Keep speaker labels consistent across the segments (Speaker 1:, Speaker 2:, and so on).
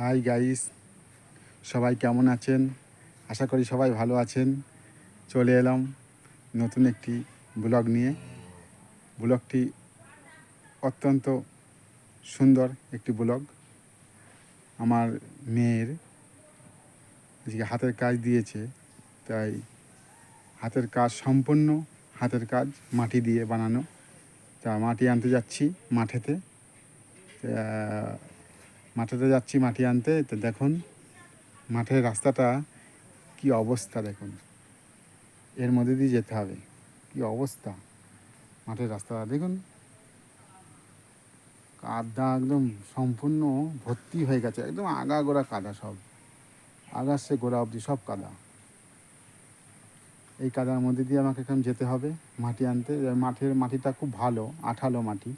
Speaker 1: Hi guys সবাই কেমন আছেন? আশা করি সবাই ভালো আছেন। চলে এলাম নতুন একটি ব্লগ নিয়ে। ব্লগটি অত্যন্ত সুন্দর একটি ব্লগ। আমার মেয়ের আজকে হাতের কাজ দিয়েছে, তাই হাতের কাজ সম্পূর্ণ হাতের কাজ মাটি দিয়ে বানানো। তা মাটি আনতে যাচ্ছি মাঠেতে। মাঠেতে যাচ্ছি মাটি আনতে। তো দেখুন, মাঠের রাস্তাটা কি অবস্থা দেখুন। এর মধ্যে দিয়ে যেতে হবে। কি অবস্থা মাঠের রাস্তাটা, দেখুন। কাদা একদম সম্পূর্ণ ভর্তি হয়ে গেছে। একদম আগা গোড়া কাদা সব। আগার সে গোড়া অবধি সব কাদা। এই কাদার মধ্যে দিয়ে আমাকে এখন যেতে হবে মাটি আনতে। মাঠের মাটিটা খুব ভালো, আঠালো মাটি।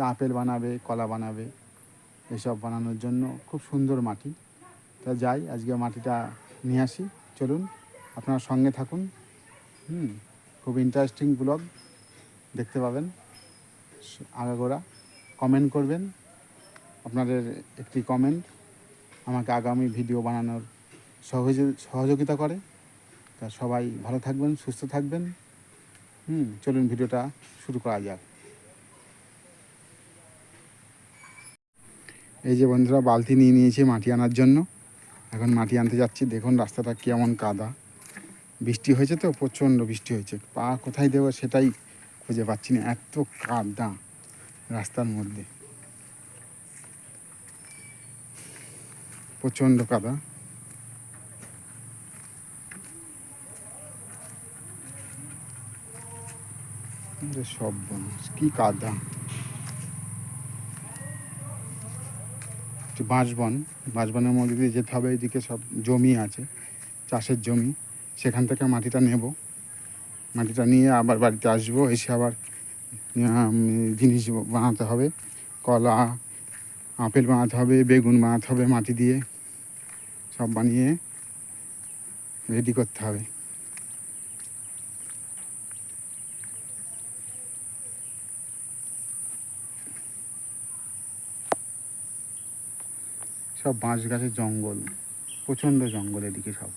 Speaker 1: আপেল বানাবে, কলা বানাবে। এসব বানানোর জন্য খুব সুন্দর মাটি। তা যাই, আজকে মাটিটা নিয়ে আসি। চলুন, আপনারা সঙ্গে থাকুন। হুম, খুব ইন্টারেস্টিং ব্লগ দেখতে পাবেন। আগাগোড়া কমেন্ট করবেন। আপনাদের একটি কমেন্ট আমাকে আগামী ভিডিও বানানোর সহযোগিতা করে। তা সবাই ভালো থাকবেন, সুস্থ থাকবেন। হুম, চলুন ভিডিওটা শুরু করা যাক। এই যে বন্ধুরা, বালতি নিয়ে নিয়েছি মাটি আনার জন্য। এখন মাটি আনতে যাচ্ছি, দেখুন রাস্তাটা কেমন কাদা। বৃষ্টি হয়েছে তো, প্রচণ্ড বৃষ্টি হয়েছে। পা কোথায় দেবো সেটাই খুঁজে পাচ্ছি না, এত কাদা রাস্তার মধ্যে। প্রচণ্ড কাদা। সব কি কাদা। একটু বাঁশবন, বাঁশবনের মধ্যে দিয়ে যেতে হবে, এদিকে সব জমি আছে, চাষের জমি। সেখান থেকে মাটিটা নেব। মাটিটা নিয়ে আবার বাড়িতে আসব, এসে আবার জিনিস বানাতে হবে। কলা, আপেল বানাতে হবে, বেগুন বানাতে হবে মাটি দিয়ে। সব বানিয়ে রেডি করতে হবে। সব বাঁশ গাছের জঙ্গল, প্রচণ্ড জঙ্গল এদিকে সব।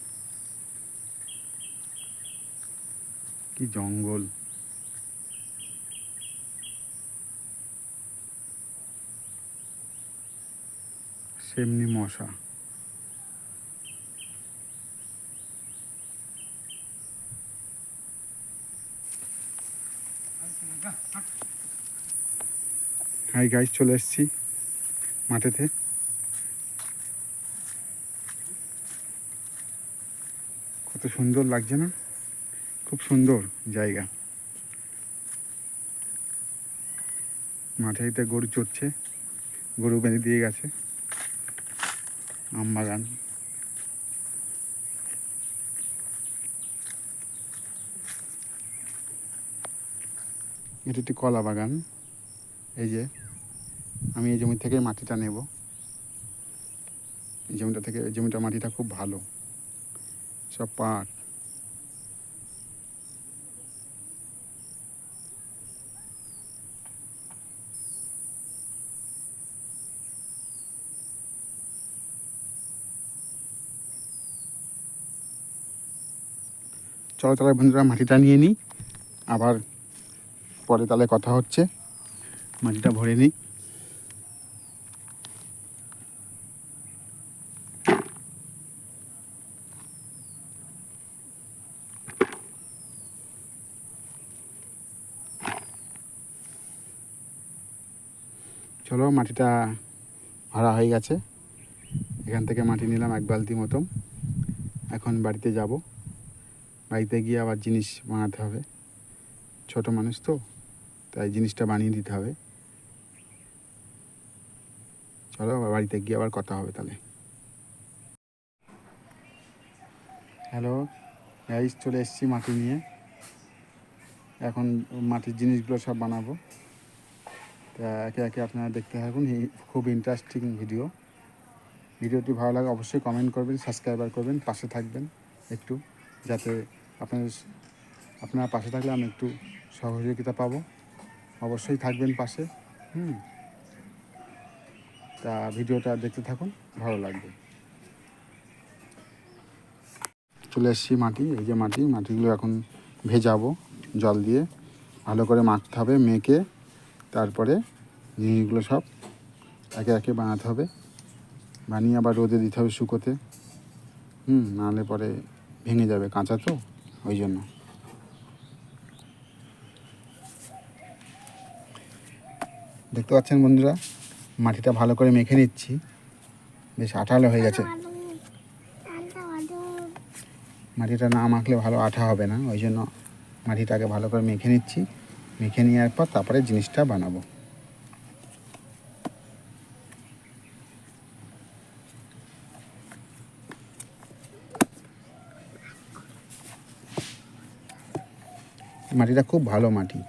Speaker 1: কি জঙ্গল। সেমনি মশা। হাই গাইজ চলে এসেছি মাঠেতে। কত সুন্দর লাগছে না? খুব সুন্দর জায়গা। মাঠে এটা গরু চড়ছে, গরু বেঁধে দিয়ে গেছে। আম বাগান। এটা একটি কলা বাগান। এই যে, আমি এই জমি থেকে মাটিটা নেব। এই জমিটা থেকে জমিটা, মাটিটা খুব ভালো। সব পাট চলো তাহলে বন্ধুরা মাটিটা নিয়ে নিই। আবার পরে তাহলে কথা হচ্ছে। মাটিটা ভরে নিই। চলো, মাটিটা ভরা হয়ে গেছে। এখান থেকে মাটি নিলাম এক বালতি মতো এখন বাড়িতে যাব। বাড়িতে গিয়ে আবার জিনিস বানাতে হবে। ছোট মানুষ তো, তাই জিনিসটা বানিয়ে দিতে হবে। চলো, আবার বাড়িতে গিয়ে আবার কথা হবে তাহলে। হ্যালো গাইস চলে এসেছি মাটি নিয়ে। এখন মাটির জিনিসগুলো সব বানাবো। তা একে একে আপনারা দেখতে থাকুন। খুব ইন্টারেস্টিং ভিডিও ভিডিওটি ভালো লাগে অবশ্যই কমেন্ট করবেন সাবস্ক্রাইবার করবেন, পাশে থাকবেন একটু, যাতে আপনাদের আপনারা পাশে থাকলে আমি একটু সহযোগিতা পাবো। অবশ্যই থাকবেন পাশে, হুম। তা ভিডিওটা দেখতে থাকুন, ভালো লাগবে। চলে এসেছি মাটি, এই যে মাটি, মাটিগুলো এখন ভেজাবো জল দিয়ে। ভালো করে মাখতে হবে, মেখে তারপরে জিনিসগুলো সব একে একে বানাতে হবে। বানিয়ে আবার রোদে দিতে হবে শুকোতে। হুম, নাহলে পরে ভেঙে যাবে কাঁচা তো, ওই জন্য। দেখতে পাচ্ছেন বন্ধুরা, মাটিটা ভালো করে মেখে নিচ্ছি। বেশ আঠালো হয়ে গেছে। মাটিটা না মাখলে ভালো আঠা হবে না, ওই জন্য মাটিটাকে ভালো করে মেখে নিচ্ছি। মেখে নেওয়ার পর তারপরে জিনিসটা বানাবো। মাটিটা খুব ভালো মাটি।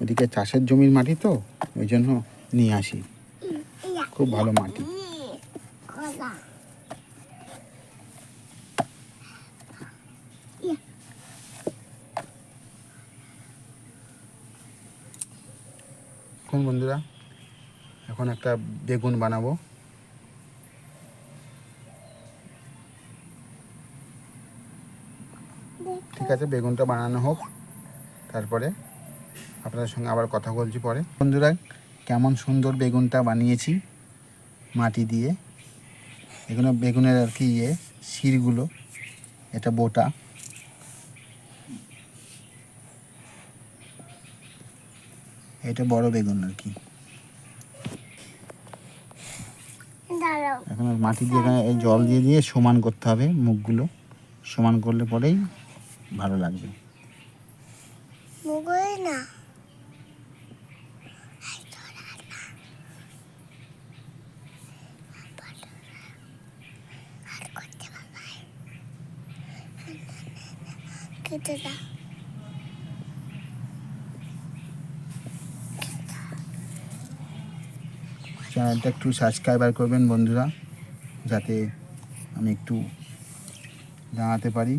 Speaker 1: ওদিকে চাষের জমির মাটি তো ওই জন্য নিয়ে আসি। খুব ভালো মাটি। এখন বন্ধুরা, এখন একটা বেগুন বানাবো। ঠিক আছে, বেগুনটা বানানো হোক, তারপরে আপনাদের সঙ্গে আবার কথা বলছি পরে। বন্ধুরা, কেমন সুন্দর বেগুনটা বানিয়েছি মাটি দিয়ে। এগুলো বেগুনের আর কি ইয়ে শিরগুলো, এটা বোটা। এটা বড় বেগুন আর কি। এখন মাটি দিয়ে এখানে এই জল দিয়ে দিয়ে সমান করতে হবে মুখগুলো। সমান করলে পরেই ভালো লাগবে।
Speaker 2: কেটে দাও।
Speaker 1: চ্যানেলটা একটু সাবস্ক্রাইবার করবেন বন্ধুরা, যাতে আমি একটু জানাতে পারি।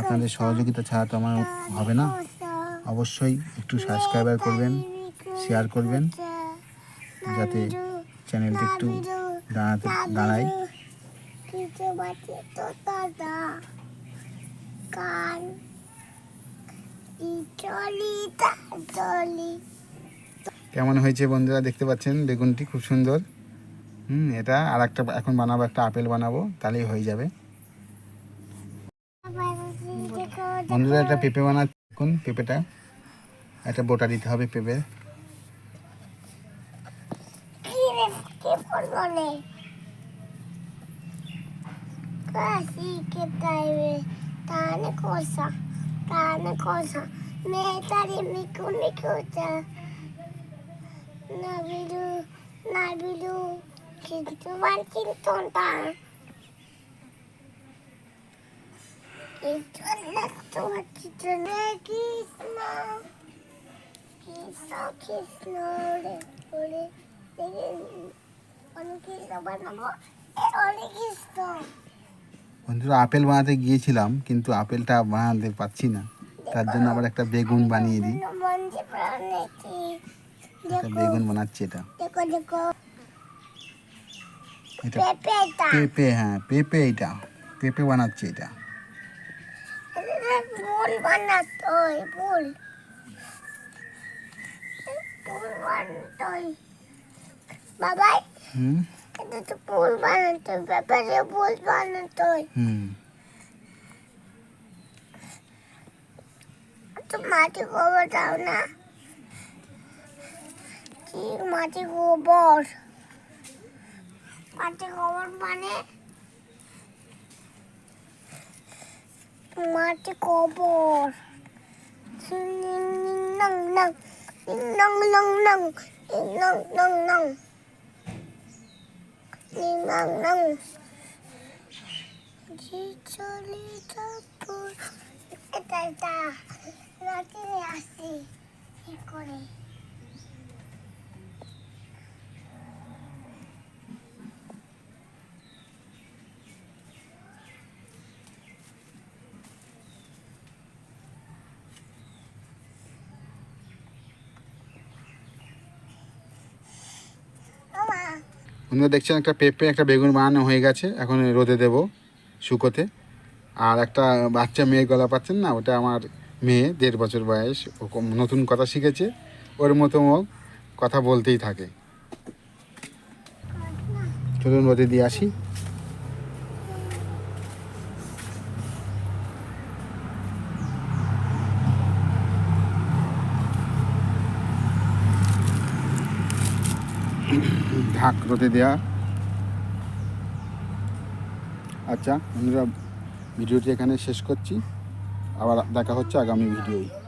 Speaker 1: আপনাদের সহযোগিতা ছাড়া তো আমার হবে না। অবশ্যই একটু সাবস্ক্রাইবার করবেন শেয়ার করবেন, যাতে চ্যানেলটা একটু দাঁড়াতে দাঁড়ায়।
Speaker 2: কান
Speaker 1: কেমন হয়েছে বন্ধুরা দেখতে পাচ্ছেন? বেগুনটি খুব সুন্দর। হুম এটা আর একটা এখন বানাবো একটা আপেল বানাবো তাহলেই হয়ে যাবে। বন্ধুরা একটা পেঁপে বানাচ্ছি এখন পেঁপেটা। একটা বোটা দিতে হবে পেঁপে।
Speaker 2: কি রে da una cosa, metà di mica un'icota. Nabidu, nabidu, kintu van kintun ta. Kintun lakto kintun kisno. Kisno kisno le le le. Onu kisno bana mo. E onu kisno.
Speaker 1: বন্ধুরা আপেল বানাতে গিয়েছিলাম কিন্তু আপেলটা বানাতে পারছি না। তার জন্য আবার একটা বেগুন বানিয়ে দিই। একটা বেগুন বানাচ্ছি এটা। এটা পেঁপে হ্যাঁ পেঁপে এটা। পেঁপে বানাচ্ছি এটা।
Speaker 2: বাবাই
Speaker 1: হুম?
Speaker 2: তো ফুল বানাতোই পেঁপে ফুল বানাতোই
Speaker 1: হুম
Speaker 2: তো মাটি গোবর দাও না কি মাটি গোবর মাটি গোবর মানে মাটি গোবর নং নং নং নং নং নং নং নং Ninangang. Di cerita pun. Tata. Nanti ya.
Speaker 1: বন্ধুরা দেখছেন একটা পেঁপে, একটা বেগুন বানানো হয়ে গেছে, এখন রোদে দেব শুকোতে। আর একটা বাচ্চা মেয়ে গলা পাচ্ছেন না, ওটা আমার মেয়ে, দেড় বছর বয়স, ও নতুন কথা শিখেছে, ওর মতো ও কথা বলতেই থাকে। চলুন রোদে দিয়ে আসি। ঢাক রোদে দেওয়া আচ্ছা বন্ধুরা ভিডিওটি এখানে শেষ করছি। আবার দেখা হচ্ছে আগামী ভিডিওয়।